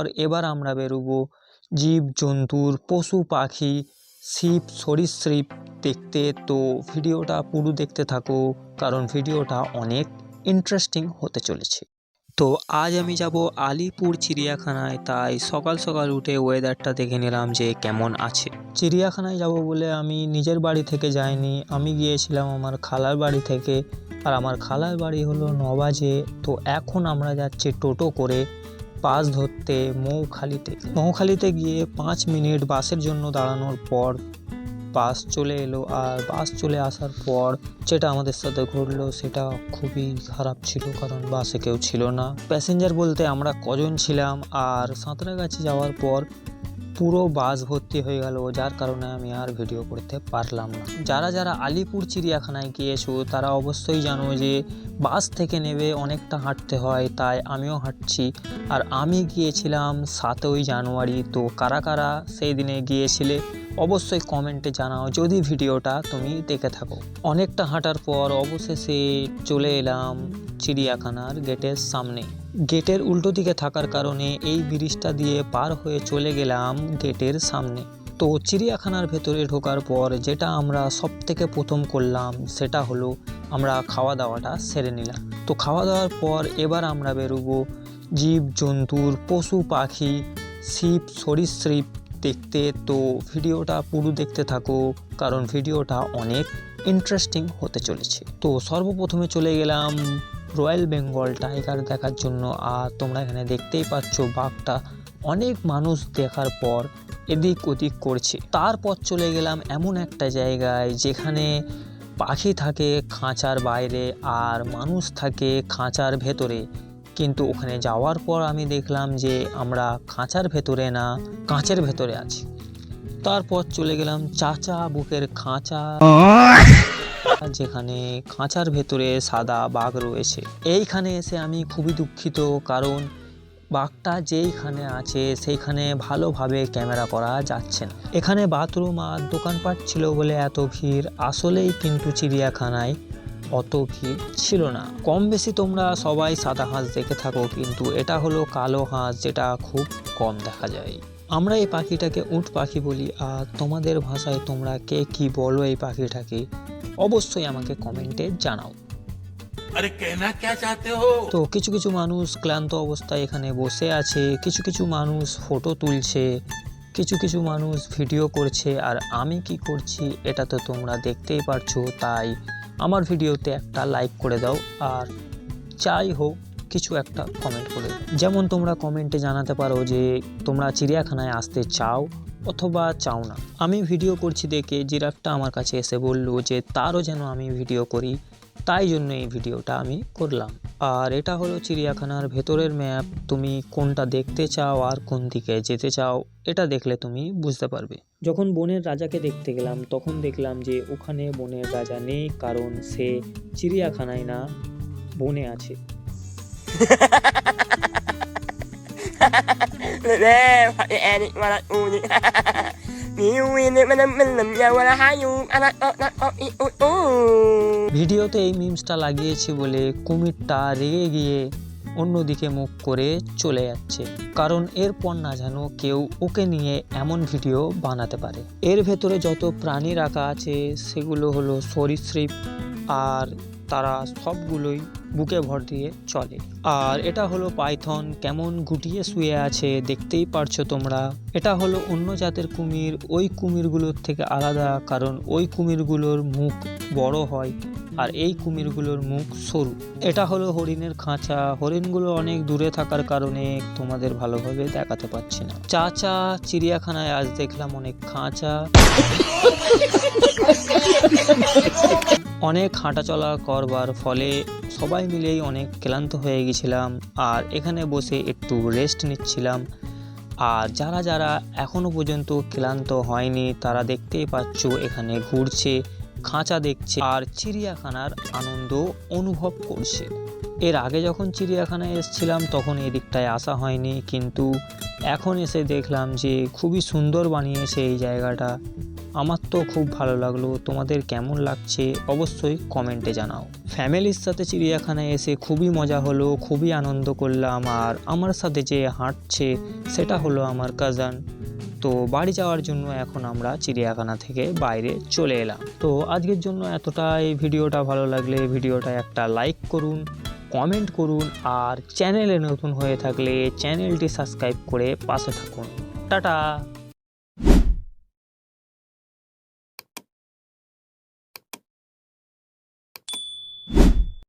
আর এবার আমরা বেরোবো জীব, জন্তুর, পশু, পাখি শিব সরীসৃপ দেখতে। তো ভিডিওটা পুরো দেখতে থাকো, কারণ ভিডিওটা অনেক ইন্টারেস্টিং হতে চলেছে। তো আজ আমি যাব আলিপুর চিড়িয়াখানায়, তাই সকাল সকাল উঠে ওয়েদারটা দেখে নিলাম যে কেমন আছে। চিড়িয়াখানায় যাব বলে আমি নিজের বাড়ি থেকে যাইনি, আমি গিয়েছিলাম আমার খালার বাড়ি থেকে। আর আমার খালার বাড়ি হলো নবাজে, তো এখন আমরা যাচ্ছি টোটো করে বাস ধরতে মৌখালিতে মৌখালিতে গিয়ে পাঁচ মিনিট বাসের জন্য দাঁড়ানোর পর বাস চলে এলো। আর বাস চলে আসার পর যেটা আমাদের সাথে ঘটলো সেটা খুবই খারাপ ছিল, কারণ বাসে কেউ ছিল না। প্যাসেঞ্জার বলতে আমরা কজন ছিলাম, আর সাঁতরাগাছি যাওয়ার পর পুরো বাস ভর্তি হয়ে গেল, যার কারণে আমি আর ভিডিও করতে পারলাম না। যারা যারা আলিপুর চিড়িয়াখানায় গিয়েছো, তারা অবশ্যই জানো যে বাস থেকে নেবে অনেকটা হাঁটতে হয়, তাই আমিও হাঁটছি। আর আমি গিয়েছিলাম সাতই জানুয়ারি, তো কারা কারা সেই দিনে গিয়েছিলে, অবশ্যই কমেন্টে জানাও, যদি ভিডিওটা তুমি দেখে থাকো। অনেকটা হাঁটার পর অবশেষে চলে এলাম চিড়িয়াখানার গেটের সামনে। গেটের উল্টো দিকে থাকার কারণে এই ব্রিজটা দিয়ে পার হয়ে চলে গেলাম গেটের সামনে। তো চিড়িয়াখানার ভেতরে ঢোকার পর যেটা আমরা সব থেকে প্রথম করলাম সেটা হলো আমরা খাওয়া দাওয়াটা সেরে নিলাম। তো খাওয়া দাওয়ার পর এবার আমরা বেরোবো জীব, জন্তুর, পশু, পাখি শিব সরীসৃপ দেখতে। তো ভিডিওটা পুরো দেখতে থাকো কারণ ভিডিওটা অনেক ইন্টারেস্টিং হতে চলেছে। তো সর্বপ্রথমে চলে গেলাম রয়্যাল বেঙ্গল টাইগার দেখার জন্য, আর তোমরা এখানে দেখতেই পাচ্ছ বাঘটা অনেক মানুষ দেখার পর এদিক ওদিক করছে। তারপর চলে গেলাম এমন একটা জায়গায় যেখানে পাখি থাকে খাঁচার বাইরে আর মানুষ থাকে খাঁচার ভেতরে। কিন্তু ওখানে যাওয়ার পর আমি দেখলাম যে আমরা খাঁচার ভেতরে না, কাঁচের ভেতরে আছি। তারপর চলে গেলাম চাচা বুকের খাঁচা। যেখানে খাঁচার ভেতরে সাদা বাঘ রয়েছে। এইখানে এসে আমি খুবই দুঃখিত, কারণ বাঘটা যেইখানে আছে, সেইখানে ভালোভাবে ক্যামেরা করা যাচ্ছে না। এখানে বাথরুম আর দোকানপাট ছিল বলে এত ভিড় আসলেই কিন্তু চিড়িয়াখানায় অত ভিড় ছিল না। কম বেশি তোমরা সবাই সাদা হাঁস দেখে থাকো, কিন্তু এটা হলো কালো হাঁস, যেটা খুব কম দেখা যায়। আমরা এই পাখিটাকে উট পাখি বলি আর তোমাদের ভাষায় তোমরা কে কি বলো এই পাখিটাকে অবশ্যই আমাকে কমেন্টে জানাও। তো কিছু কিছু মানুষ ক্লান্ত অবস্থায় এখানে বসে আছে কিছু কিছু মানুষ ফটো তুলছে কিছু কিছু মানুষ ভিডিও করছে আর আমি কি করছি এটা তো তোমরা দেখতেই পারছ তাই আমার ভিডিওতে একটা লাইক করে দাও আর যাই হোক কিছু একটা কমেন্ট করে যেমন তোমরা কমেন্টে জানাতে পারো যে, তোমরা চিড়িয়াখানায় আসতে চাও অথবা চাও না। আমি ভিডিও করছি দেখে জিরাফটা আমার কাছে এসে বলল যে, তারও যেন আমি ভিডিও করি, তাই জন্য এই ভিডিওটা আমি করলাম। আর এটা হলো চিড়িয়াখানার ভেতরের ম্যাপ তুমি কোনটা দেখতে চাও আর কোন দিকে যেতে চাও, এটা দেখলে তুমি বুঝতে পারবে। যখন বনের রাজাকে দেখতে গেলাম, তখন দেখলাম যে, ওখানে বনের রাজা নেই, কারণ সে চিড়িয়াখানায় না, বনে আছে। ভিডিওতে এই মিমসটা লাগিয়েছি বলে কুমিরটা রেগে গিয়ে অন্যদিকে মুখ করে চলে যাচ্ছে। কারণ এরপর না যেন কেউ ওকে নিয়ে এমন ভিডিও বানাতে পারে। এর ভেতরে যত প্রাণী রাখা আছে, সেগুলো হলো সরীসৃপ আর তারা সবগুলোই বুকে ভর দিয়ে চলে। আর এটা হলো পাইথন কেমন গুটিয়ে শুয়ে আছে দেখতেই পারছ তোমরা। এটা হলো অন্য জাতের কুমির, ওই কুমিরগুলোর থেকে আলাদা কারণ ওই কুমিরগুলোর মুখ বড় হয় আর এই কুমিরগুলোর মুখ সরু। এটা হলো হরিণের খাঁচা। হরিণগুলো অনেক দূরে থাকার কারণে তোমাদের ভালোভাবে দেখাতে পাচ্ছি না। চাচা চিড়িয়াখানায় আজ দেখলাম অনেক খাঁচা। অনেক হাঁটাচলা করবার ফলে সবাই মিলেই অনেক ক্লান্ত হয়ে গেছিলাম আর এখানে বসে একটু রেস্ট নিচ্ছিলাম। আর যারা যারা এখনও পর্যন্ত ক্লান্ত হয়নি, তারা দেখতেই পাচ্ছ এখানে ঘুরছে, খাঁচা দেখছে আর চিড়িয়াখানার আনন্দ অনুভব করছে। এর আগে যখন চিড়িয়াখানায় এসেছিলাম, তখন এই দিকটায় আসা হয়নি। কিন্তু এখন এসে দেখলাম যে খুবই সুন্দর বানিয়েছে এই জায়গাটা। আমার তো খুব ভালো লাগল। তোমাদের কেমন লাগছে অবশ্যই কমেন্টে জানাও। ফ্যামিলির সাথে চিড়িয়াখানায় এসে খুবই মজা হলো, খুবই আনন্দ করলাম, আর আমার সাথে যে হাঁটছে, সেটা হলো আমার কাজান তো বাড়ি যাওয়ার জন্য এখন আমরা চিড়িয়াখানা থেকে বাইরে চলে এলাম। তো আজকের জন্য এতটাই। ভিডিওটা ভালো লাগলে ভিডিওটা একটা লাইক করুন। কমেন্ট করুন আর চ্যানেলে নতুন হয়ে থাকলে চ্যানেলটি সাবস্ক্রাইব করে পাশে থাকুন। টাটা!